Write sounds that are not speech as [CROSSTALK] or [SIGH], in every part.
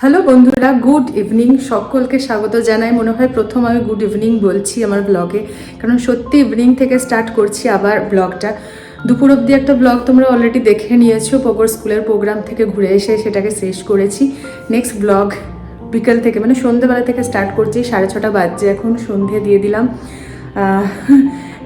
Hello বন্ধুরা, good evening. সকলকে স্বাগত জানাই। মনে হয় প্রথম আমি গুড ইভিনিং বলছি আমার ব্লগে, কারণ সত্যি ইভিনিং থেকে স্টার্ট করছি আবার ব্লগটা। দুপুর অবধি একটা ব্লগ তোমরা অলরেডি দেখে নিয়েছো, পগর স্কুলের প্রোগ্রাম থেকে ঘুরে এসে সেটাকে শেষ করেছি। নেক্সট ব্লগ বিকেল থেকে মানে সন্ধ্যেবেলা থেকে স্টার্ট করছি, সাড়ে ছটা বাজছে এখন, সন্ধে দিয়ে দিলাম।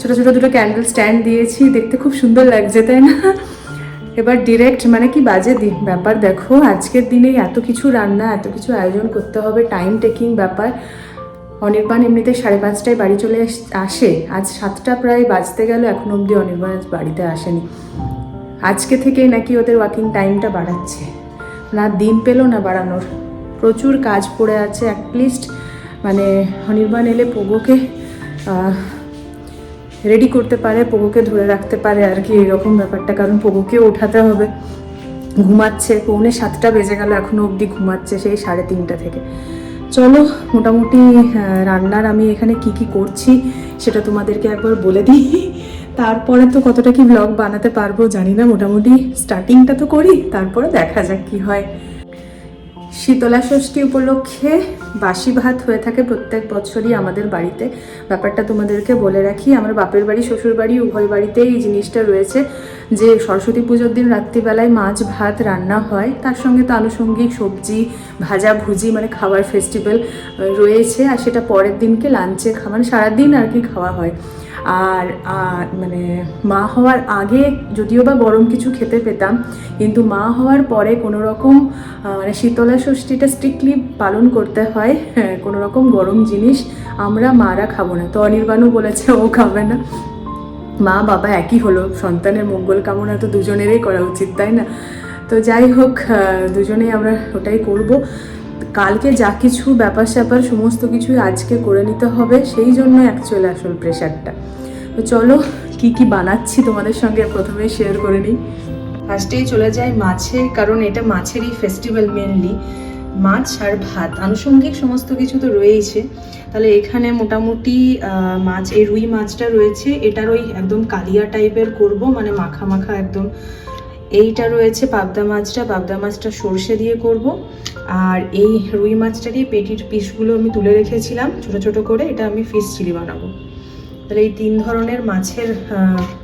ছোট ছোট দুটো ক্যান্ডেল স্ট্যান্ড দিয়েছি, দেখতে খুব সুন্দর লাগছে, তাই না? এবার ডিরেক্ট মানে কি বাজে ব্যাপার দেখো, আজকের দিনে এত কিছু রান্না, এত কিছু আয়োজন করতে হবে টাইম টেকিং ব্যাপার। অনির্বাণ এমনিতে সাড়ে পাঁচটায় বাড়ি চলে আসে আজ সাতটা প্রায় বাজতে গেল, এখন অবধি অনির্বাণ আজ বাড়িতে আসেনি। আজকে থেকেই নাকি ওদের ওয়াকিং টাইমটা বাড়াচ্ছে। না, দিন পেল না বাড়ানোর। প্রচুর কাজ পড়ে আছে অ্যাটলিস্ট মানে অনির্বাণ এলে পোগোকে রেডি করতে পারে পোগোকে ধরে রাখতে পারে আর কি এরকম ব্যাপারটা। কারণ পোগোকে ওঠাতে হবে। ঘুমাচ্ছে, পৌনে সাতটা বেজে গেল এখনও অবধি ঘুমাচ্ছে সেই সাড়ে তিনটা থেকে। চলো, মোটামুটি রান্নার আমি এখানে কি কি করছি সেটা তোমাদেরকে একবার বলে দিই। তারপরে তো কতটা কি ব্লগ বানাতে পারব জানি না, মোটামুটি স্টার্টিংটা তো করি, তারপরে দেখা যাক কি হয়। শীতলা ষষ্ঠী উপলক্ষে বাসি ভাত হয়ে থাকে প্রত্যেক বছরই আমাদের বাড়িতে। ব্যাপারটা তোমাদেরকে বলে রাখি, আমার বাপের বাড়ি, শ্বশুর বাড়ি, উভয় বাড়িতেই এই জিনিসটা রয়েছে যে সরস্বতী পুজোর দিন রাত্রিবেলায় মাছ ভাত রান্না হয়। তার সঙ্গে তো আনুষঙ্গিক সবজি, ভাজা ভুজি মানে খাবার ফেস্টিভ্যাল রয়েছে। আর সেটা পরের দিনকে লাঞ্চে খা মানে সারাদিন আর কি খাওয়া হয়। আর মানে মা হওয়ার আগে যদিও বা গরম কিছু খেতে পেতাম কিন্তু মা হওয়ার পরে কোনো রকম মানে শীতলা ষষ্ঠীটা স্ট্রিক্টলি পালন করতে হয় হ্যাঁ, কোনো রকম গরম জিনিস আমরা মারা খাব না। তো অনির্বাণও বলেছে ও খাবে না। মা বাবা একই হলো সন্তানের মঙ্গল কামনা তো দুজনেরই করা উচিত তাই না? তো যাই হোক দুজনেই আমরা ওটাই করব। কালকে যা কিছু ব্যাপার স্যাপার সমস্ত কিছুই আজকে করে নিতে হবে, সেই জন্য অ্যাকচুয়ালি আসল প্রেশারটা তো চলো, কি কি বানাচ্ছি তোমাদের সঙ্গে প্রথমে শেয়ার করে নিই। ফার্স্টেই চলে যাই মাছে কারণ এটা মাছেরই ফেস্টিভ্যাল মেনলি মাছ আর ভাত, আনুষঙ্গিক সমস্ত কিছু তো রয়েইছে। তাহলে এখানে মোটামুটি মাছ, এই রুই মাছটা রয়েছে। এটার ওই একদম কালিয়া টাইপের করব মানে মাখা মাখা একদম এইটা রয়েছে পাবদা মাছটা পাবদা মাছটা সর্ষে দিয়ে করব। আর এই রুই মাছটারই পেটির পিসগুলো আমি তুলে রেখেছিলাম, ছোট ছোট করে। এটা আমি ফিশ চিলি বানাবো। তাহলে এই তিন ধরনের মাছের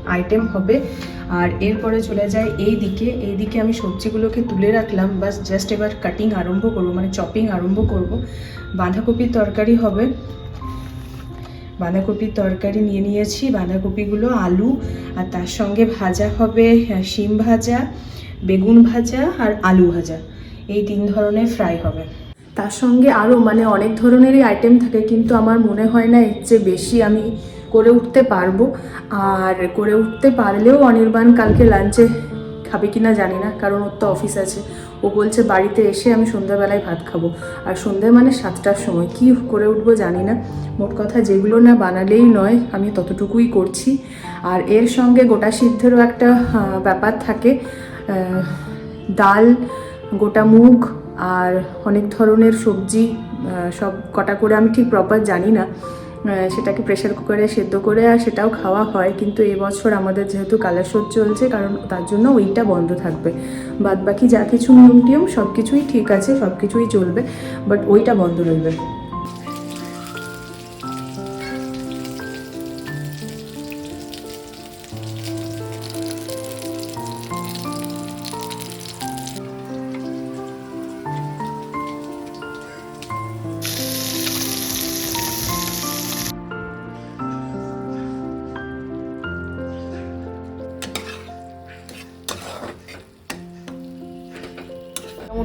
আইটেম হবে। আর এরপরে চলে যায় এই দিকে এই দিকে আমি সবজিগুলোকে তুলে রাখলাম। বাস জাস্ট এবার কাটিং আরম্ভ করব মানে চপিং আরম্ভ করব। বাঁধাকপির তরকারি হবে। বাঁধাকপির তরকারি নিয়ে নিয়েছি। বাঁধাকপিগুলো আলু আর তার সঙ্গে ভাজা হবে শিম ভাজা, বেগুন ভাজা আর আলু ভাজা। এই তিন ধরনের ফ্রাই হবে। তার সঙ্গে আরও মানে অনেক ধরনেরই আইটেম থাকে, কিন্তু আমার মনে হয় না এর চেয়ে বেশি আমি করে উঠতে পারব। আর করে উঠতে পারলেও অনির্বাণ কালকে লাঞ্চে খাবে কি না জানি না, কারণ ওর তো অফিস আছে। ও বলছে, বাড়িতে এসে আমি সন্ধ্যাবেলায় ভাত খাব। আর সন্ধ্যে মানে সাতটার সময়। কি করে উঠবো জানি না। মোট কথা যেগুলো না বানালেই নয়, আমি ততটুকুই করছি। আর এর সঙ্গে গোটা সিদ্ধেরও একটা ব্যাপার থাকে। ডাল, গোটা মুগ আর অনেক ধরনের সবজি সব কটা করে আমি ঠিক প্রপার জানি না। সেটাকে প্রেশার কুকারে সেদ্ধ করে আর সেটাও খাওয়া হয়। কিন্তু এবছর আমাদের যেহেতু কালাসোর চলছে, কারণ তার জন্য ওইটা বন্ধ থাকবে। বাদ বাকি যা কিছু নিয়ম টিয়ম সব কিছুই ঠিক আছে সব কিছুই চলবে বাট ওইটা বন্ধ রইবে।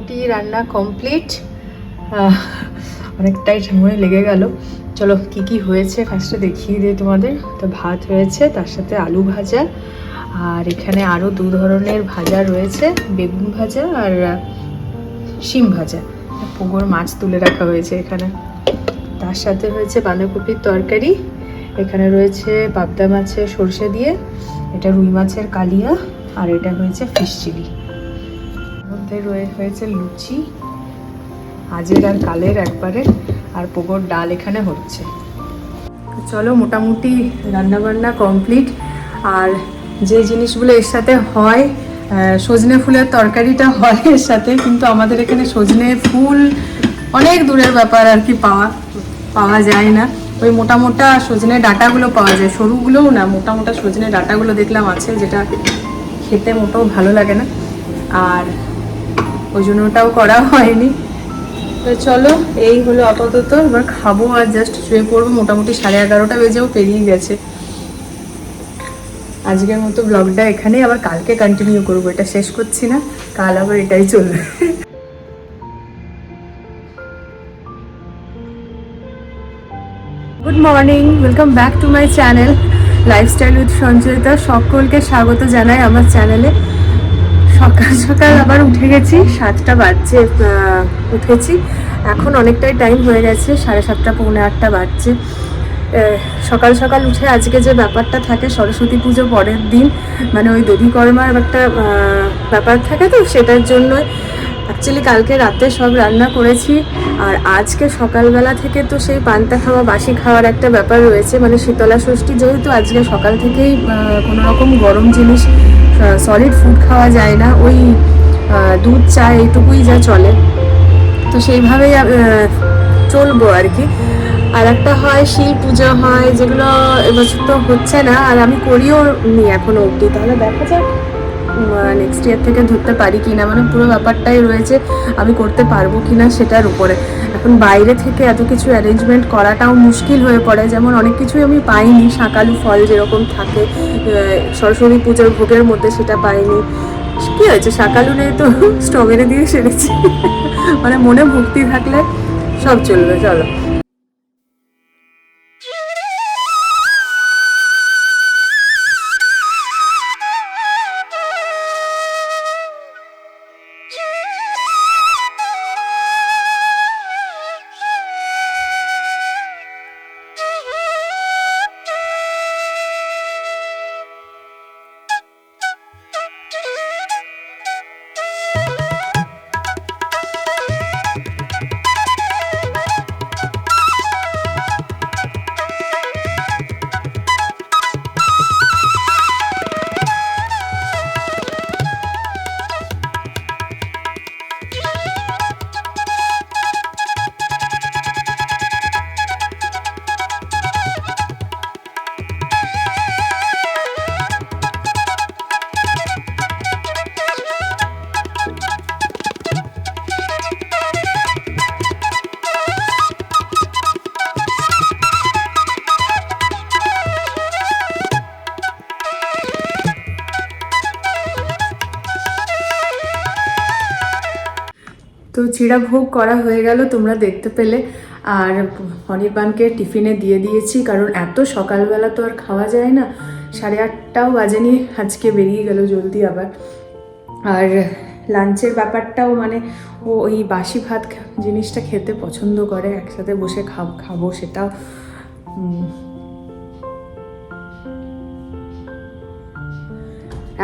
মোটামুটি রান্না কমপ্লিট অনেকটাই সময় লেগে গেল। চলো কি কি হয়েছে ফার্স্টে দেখিয়ে দিই তোমাদের। তো ভাত হয়েছে তার সাথে আলু ভাজা। আর এখানে আরও দু ধরনের ভাজা রয়েছে, বেগুন ভাজা আর শিম ভাজা। পুকুর মাছ তুলে রাখা হয়েছে এখানে। তার সাথে হয়েছে বাঁধাকপির তরকারি। এখানে রয়েছে পাবদা মাছের সর্ষে দিয়ে, এটা রুই মাছের কালিয়া, আর এটা হয়েছে ফিশ চিলি মধ্যে রয়ে হয়েছে লুচি, আজের আর কালের একবারে, আর পোগোর ডাল এখানে হচ্ছে। চলো মোটামুটি রান্নাবান্না কমপ্লিট। আর যে জিনিসগুলো এর সাথে হয় সজনে ফুলের তরকারিটা হয় এর সাথে, কিন্তু আমাদের এখানে সজনে ফুল অনেক দূরের ব্যাপার আর কি পাওয়া পাওয়া যায় না। ওই মোটা মোটা সজনে ডাঁটাগুলো পাওয়া যায়, সরুগুলোও না মোটা মোটা সজনে ডাঁটাগুলো দেখলাম আছে, যেটা খেতে মোটেও ভালো লাগে না। আর ওই জন্য ওটাও করা হয়নি। তো চলো, এই হলো আপাতত। এবার খাব আর জাস্ট শুয়ে পড়ব। মোটামুটি সাড়ে এগারোটা বেজেও পেরিয়ে গেছে। আজকের মতো ব্লগটা এখানেই। আবার কালকে কন্টিনিউ করব। এটা শেষ করছি না। কাল আবার এটাই চলবে। Good morning welcome back to my channel lifestyle with Sanchayita সকলকে স্বাগত জানাই আমার চ্যানেলে সকাল সকাল আবার উঠে গেছি, সাতটা বাজছে উঠেছি। এখন অনেকটাই টাইম হয়ে গেছে, সাড়ে সাতটা, পৌনে আটটা বাজছে। সকাল সকাল উঠে আজকে যে ব্যাপারটা থাকে, সরস্বতী পুজো পরের দিন মানে ওই দধিকর্মার একটা ব্যাপার থাকে তো, সেটার জন্য অ্যাকচুয়ালি কালকে রাতে সব রান্না করেছি, আর আজকে সকালবেলা থেকে তো সেই পান্তা খাওয়া, বাসি খাওয়ার একটা ব্যাপার রয়েছে। মানে শীতলা ষষ্ঠী যেহেতু আজকে সকাল থেকেই কোনো রকম গরম জিনিস সলিড ফুড খাওয়া যায় না। ওই দুধ, চা, এইটুকুই যা চলে। তো সেইভাবেই চলবো আর কি। আর একটা হয় শিল পুজো হয়, যেগুলো এবছর তো হচ্ছে না, আর আমি করিও নি এখনও অবধি। তাহলে দেখা যাক। নেক্সট ইয়ার থেকে ধরতে পারি কি না মানে পুরো ব্যাপারটাই রয়েছে, আমি করতে পারব কি না সেটার উপরে। এখন বাইরে থেকে এত কিছু অ্যারেঞ্জমেন্ট করাটাও মুশকিল হয়ে পড়ে, যেমন অনেক কিছুই আমি পাইনি, শাকালু ফল যেরকম থাকে সরস্বতী পুজোর ভোগের মধ্যে সেটা পাইনি। কি হয়েছে? শাকালু নেই তো [LAUGHS] স্ট্রবেরি দিয়ে সেরেছি। [LAUGHS] মানে মনে ভক্তি থাকলে সব চলবে, চলো। তো চিড়া ভোগ করা হয়ে গেল, তোমরা দেখতে পেলে। আর অনির্বাণকে টিফিনে দিয়ে দিয়েছি, কারণ এত সকালবেলা তো আর খাওয়া যায় না। সাড়ে আটটাও বাজেনি, আজকে বেরিয়ে গেল জলদি আবার। আর লাঞ্চের ব্যাপারটাও মানে ও ওই বাসি ভাত জিনিসটা খেতে পছন্দ করে, একসাথে বসে খাব, খাব সেটাও।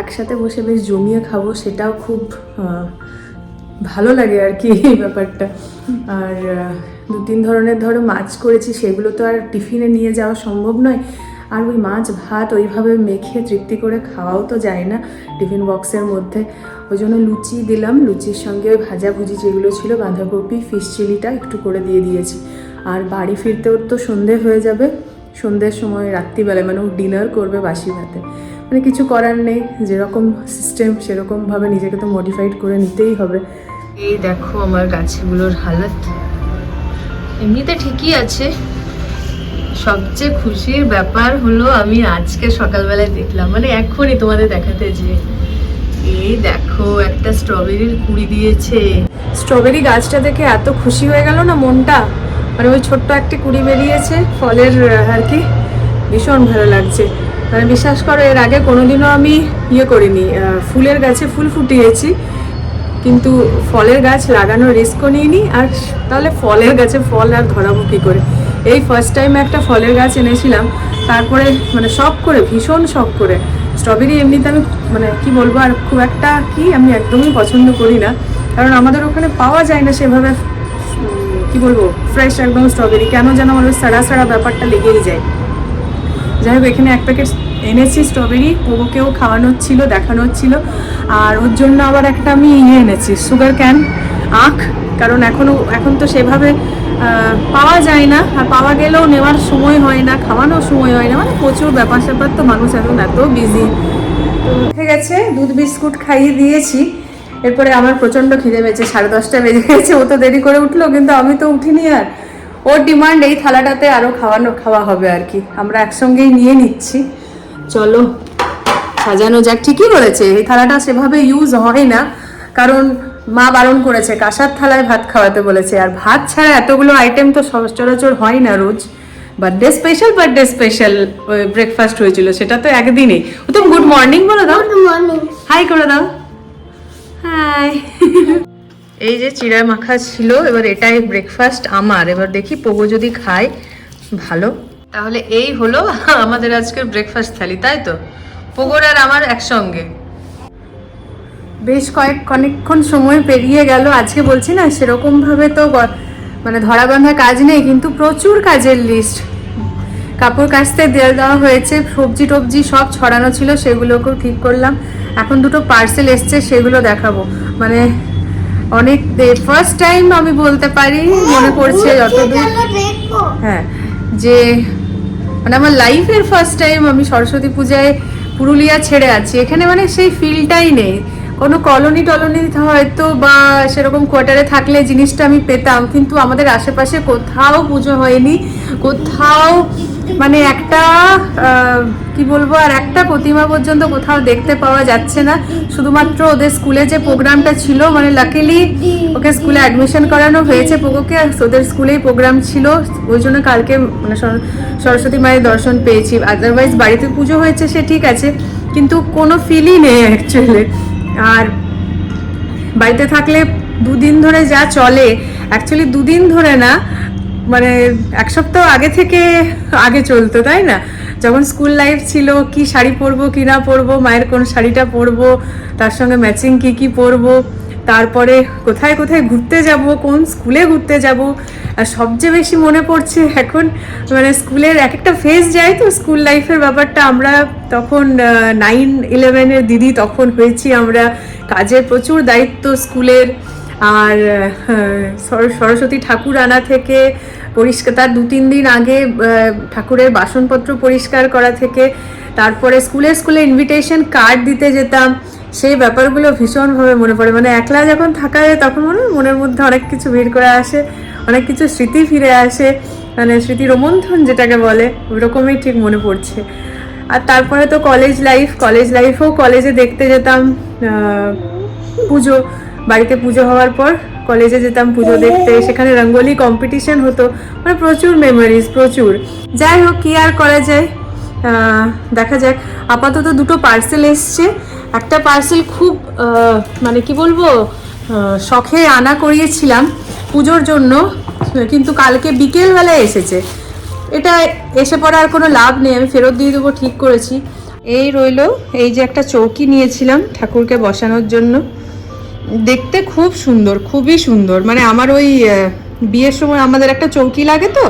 একসাথে বসে বেশ জমিয়ে খাব সেটাও খুব ভালো লাগে আর কি এই ব্যাপারটা। আর দু তিন ধরনের ধরো মাছ করেছি, সেগুলো তো আর টিফিনে নিয়ে যাওয়া সম্ভব নয়। আর ওই মাছ, ভাত ওইভাবে মেখে তৃপ্তি করে খাওয়াও তো যায় না টিফিন বক্সের মধ্যে। ওই জন্য লুচি দিলাম, লুচির সঙ্গে ওই ভাজাভুজি যেগুলো ছিল, বাঁধাকপি, ফিশ চিলিটা একটু করে দিয়ে দিয়েছি। আর বাড়ি ফিরতেও তো সন্ধে হয়ে যাবে, সন্ধ্যের সময় রাত্রিবেলায় মানে ও ডিনার করবে বাসি ভাতে। মানে কিছু করার নেই, যেরকম সিস্টেম সেরকমভাবে নিজেকে তো মডিফাইড করে নিতেই হবে। এই দেখো আমার গাছগুলোর হালত। এমনিতে ঠিকই আছে। সবচেয়ে খুশির ব্যাপার হলো আমি আজকে সকালবেলায় দেখলাম মানে এখনই তোমাদের দেখাতে যে এই দেখো, একটা স্ট্রবেরির কুড়ি দিয়েছে। স্ট্রবেরি গাছটা দেখে এত খুশি হয়ে গেল না মনটা? মানে ওই ছোট্ট একটি কুড়ি বেরিয়েছে, ফলের আর কি। ভীষণ ভালো লাগছে। মানে বিশ্বাস করো, এর আগে কোনোদিনও আমি ইয়ে করিনি ফুলের গাছে ফুল ফুটিয়েছি। কিন্তু ফলের গাছ লাগানোর রিস্কও নিইনি, আর তাহলে ফলের গাছে ফল আর ধরাবো কী করে? এই ফার্স্ট টাইম একটা ফলের গাছ এনেছিলাম, তারপরে মানে শখ করে, ভীষণ শখ করে। স্ট্রবেরি এমনিতে আমি মানে কি বলব, আর খুব একটা কি আমি একদমই পছন্দ করি না। কারণ আমাদের ওখানে পাওয়া যায় না সেভাবে কি বলব ফ্রেশ একদম স্ট্রবেরি কেন যেন আমার সাড়া সাড়া ব্যাপারটা লেগেই যায়। যাই হোক, এখানে এক প্যাকেট এনেছি স্ট্রবেরি পোগোকেও খাওয়ানোর ছিল দেখানোর ছিল। আর ওর জন্য আবার একটা আমি ইয়ে এনেছি সুগার ক্যান আখ। কারণ এখনও এখন তো সেভাবে পাওয়া যায় না। আর পাওয়া গেলেও নেওয়ার সময় হয় না, খাওয়ানোর সময় হয় না। মানে প্রচুর ব্যাপার স্যাপার তো মানুষ এখন এত বিজি উঠে গেছে, দুধ বিস্কুট খাইয়ে দিয়েছি। এরপরে আমার প্রচণ্ড খিদে পেয়েছে, সাড়ে দশটা বেজে গেছে, ও তো দেরি করে উঠল, কিন্তু আমি তো উঠিনি আর। ওর ডিমান্ড এই থালাটাতে আরও খাওয়ানো, খাওয়া হবে আর কি। আমরা একসঙ্গেই নিয়ে নিচ্ছি। চলো সাজানো যাক ঠিকই বলেছে। এই থালাটা সেভাবে ইউজ হয় না কারণ মা বারণ করেছে কাঁসার থালায় ভাত খাওয়াতে বলেছে। আর ভাত ছাড়া এতগুলো আইটেম তো সচরাচর হয় না রোজ। Birthday special birthday special breakfast হয়েছিল সেটা তো একদিনেই ও তো গুড মর্নিং বলে দাও। গুড মর্নিং হাই করে দাও। হাই [LAUGHS] এই যে চিড়া মাখা ছিল এবার এটাই ব্রেকফাস্ট আমার। এবার দেখি পোগো যদি খায় ভালো। তাহলে এই হলো [LAUGHS] আমাদের আজকের ব্রেকফাস্ট থালি তাই তো? পোগোর আর আমার একসঙ্গে। বেশ কয়েক অনেকক্ষণ সময় পেরিয়ে গেল আজকে বলছি না সেরকম ভাবে তো মানে ধরা বাঁধা কাজ নেই কিন্তু প্রচুর কাজের লিস্ট কাপড় কাচতে দিয়ে দেওয়া হয়েছে সবজি টবজি সব ছড়ানো ছিল সেগুলোকেও ঠিক করলাম। এখন দুটো পার্সেল এসছে সেগুলো দেখাবো। মানে অনেক ফার্স্ট টাইম আমি বলতে পারি মনে পড়ছে যতদূর। হ্যাঁ যে মানে আমার লাইফের ফার্স্ট টাইম আমি সরস্বতী পূজায় পুরুলিয়া ছেড়ে আছি। এখানে মানে সেই ফিলটাই নেই। কোনো কলোনি টলোনি হয়তো বা সেরকম কোয়ার্টারে থাকলে জিনিসটা আমি পেতাম, কিন্তু আমাদের আশেপাশে কোথাও পুজো হয়নি। কোথাও মানে একটা কি বলব, আর একটা প্রতিমা পর্যন্ত কোথাও দেখতে পাওয়া যাচ্ছে না। শুধুমাত্র ওদের স্কুলে যে প্রোগ্রামটা ছিল মানে লাকিলি ওকে স্কুলে অ্যাডমিশন করানো হয়েছে পোকোকে ওদের স্কুলেই প্রোগ্রাম ছিল। ওই জন্য কালকে মানে সরস্বতী মায়ের দর্শন পেয়েছি। আদারওয়াইজ বাড়িতে পুজো হয়েছে সে ঠিক আছে, কিন্তু কোনো ফিলই নেই অ্যাকচুয়ালি আর বাড়িতে থাকলে দুদিন ধরে যা চলে অ্যাকচুয়ালি দুদিন ধরে না মানে এক সপ্তাহ আগে থেকে আগে চলতো, তাই না? যখন স্কুল লাইফ ছিল, কি শাড়ি পরবো, কি না পরবো, মায়ের কোন শাড়িটা পরবো, তার সঙ্গে ম্যাচিং কি কি পরবো, তারপরে কোথায় কোথায় ঘুরতে যাব, কোন স্কুলে ঘুরতে যাব, আর সবচেয়ে বেশি মনে পড়ছে এখন মানে স্কুলের এক একটা ফেজ যায় তো স্কুল লাইফের ব্যাপারটা। আমরা তখন নাইন ইলেভেনের দিদি তখন হয়েছি আমরা। কাজের প্রচুর দায়িত্ব স্কুলের আর সরস্বতী ঠাকুর আনা থেকে পরিষ্কার, তার দু তিন দিন আগে ঠাকুরের বাসনপত্র পরিষ্কার করা থেকে, তারপরে স্কুলে স্কুলে ইনভিটেশন কার্ড দিতে যেতাম, সেই ব্যাপারগুলো ভীষণভাবে মনে পড়ে। মানে একলা যখন থাকা যায়, তখন মনে মনের মধ্যে অনেক কিছু ভিড় করে আসে, অনেক কিছু স্মৃতি ফিরে আসে। মানে স্মৃতি রোমন্থন যেটাকে বলে, ওরকমই ঠিক মনে পড়ছে। আর তারপরে তো কলেজ লাইফ কলেজ লাইফেও কলেজে দেখতে যেতাম পুজো, বাড়িতে পুজো হওয়ার পর। কলেজে যেতাম পুজো দেখতে, সেখানে রঙ্গোলি কম্পিটিশন হতো। মানে প্রচুর মেমোরিজ প্রচুর। যাই হোক, কি আর করা যায়? দেখা যাক। আপাতত দুটো পার্সেল এসছে। একটা পার্সেল খুব মানে কি বলব শখে আনা করিয়েছিলাম পুজোর জন্য, কিন্তু কালকে বিকেলবেলায় এসেছে। এটা এসে পড়ার কোনো লাভ নেই, আমি ফেরত দিয়ে দেবো, ঠিক করেছি। এই রইল, এই যে একটা চৌকি নিয়েছিলাম ঠাকুরকে বসানোর জন্য। দেখতে খুব সুন্দর, খুবই সুন্দর। মানে আমার ওই বিয়ের সময় আমাদের একটা চৌকি লাগে তো,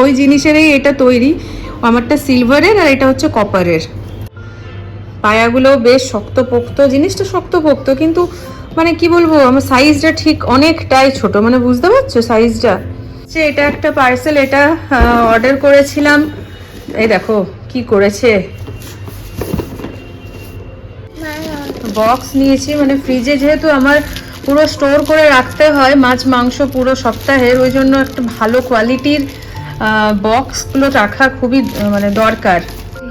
ওই জিনিসেরই এটা তৈরি। আমারটা সিলভারের আর এটা হচ্ছে কপারের পায়াগুলো বেশ শক্তপোক্ত, জিনিসটা শক্তপোক্ত, কিন্তু মানে কি বলব, আমার সাইজটা ঠিক অনেকটাই ছোট। মানে বুঝতে পারছ সাইজটা যে এটা একটা পার্সেল এটা অর্ডার করেছিলাম। এই দেখো, কি করেছে? বক্স নিয়েছি মানে ফ্রিজে যেহেতু আমার পুরো স্টোর করে রাখতে হয়, মাছ, মাংস পুরো সপ্তাহের, ওই জন্য একটা ভালো কোয়ালিটির বক্সগুলো রাখা খুবই মানে দরকার।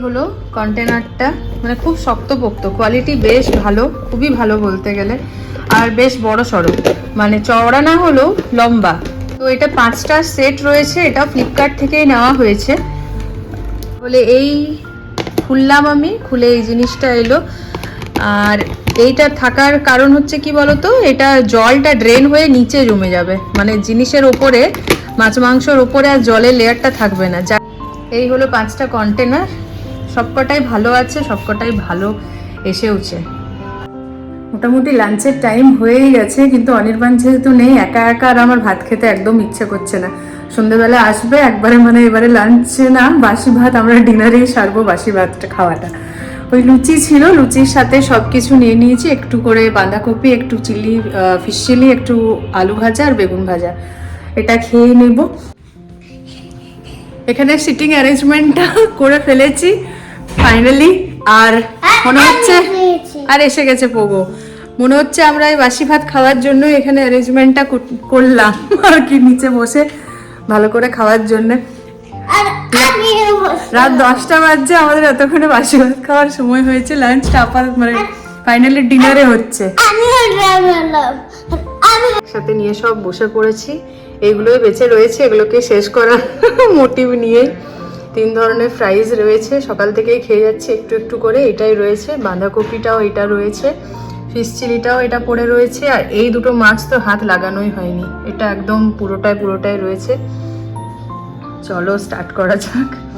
হলো কন্টেনারটা মানে খুব শক্তপোক্ত কোয়ালিটি বেশ ভালো, খুবই ভালো বলতে গেলে, আর বেশ বড় সড়ো মানে চওড়া না হলেও লম্বা। তো এটা পাঁচটা সেট রয়েছে, এটা ফ্লিপকার্ট থেকেই নেওয়া হয়েছে। বলে এই খুললাম আমি, খুলে এই জিনিসটা এলো। আর এইটা থাকার কারণ হচ্ছে কি বলতো? এটা জলটা ড্রেন হয়ে নিচে জমে যাবে। মানে জিনিসের ওপরে, মাছ মাংসর ওপরে আর জলের লেয়ারটা থাকবে না। যা এই হলো পাঁচটা কন্টেনার সবকটাই ভালো আছে, সবকটাই ভালো এসেওছে। মোটামুটি লাঞ্চের টাইম হয়েই গেছে, কিন্তু অনির্বাণ যেহেতু নেই, একা একা আর আমার ভাত খেতে একদম ইচ্ছে করছে না। সন্ধ্যেবেলা আসবে, একবারে মানে এবারে লাঞ্চে না, বাসি ভাত আমরা ডিনারেই সারবো বাসি ভাতটা খাওয়াটা। ওই লুচি ছিল লুচির সাথে সব কিছু নিয়ে নিয়েছি একটু করে বাঁধাকপি একটু চিলি ফিশ চিলি একটু আলু ভাজা আর বেগুন ভাজা। এটা খেয়ে নেব। এখানে সিটিং অ্যারেঞ্জমেন্টটা করে ফেলেছি ফাইনালি আর মনে হচ্ছে আর এসে গেছে পোগো। মনে হচ্ছে আমরা এই বাসি ভাত খাওয়ার জন্য এখানে অ্যারেঞ্জমেন্টটা করলাম আর কি নিচে বসে ভালো করে খাওয়ার জন্য। আর রাত দশটা বাজছে, আমাদের এতক্ষণে বাসি ভাত খাওয়ার সময় হয়েছে লাঞ্চটা আপার মানে ফাইনালি ডিনারে হচ্ছে। সাথে নিয়ে সব বসে পড়েছি, এগুলোই বেঁচে রয়েছে, এগুলোকে শেষ করার মোটিভ [LAUGHS] নিয়ে। তিন ধরনের ফ্রাইজ রয়েছে, সকাল থেকেই খেয়ে যাচ্ছি একটু একটু করে, এটাই রয়েছে, বাঁধাকপিটাও এটা রয়েছে ফিশ চিলিটাও এটা পড়ে রয়েছে, আর এই দুটো মাছ তো হাত লাগানোই হয়নি, এটা একদম পুরোটাই পুরোটাই রয়েছে। চলো স্টার্ট করা যাক।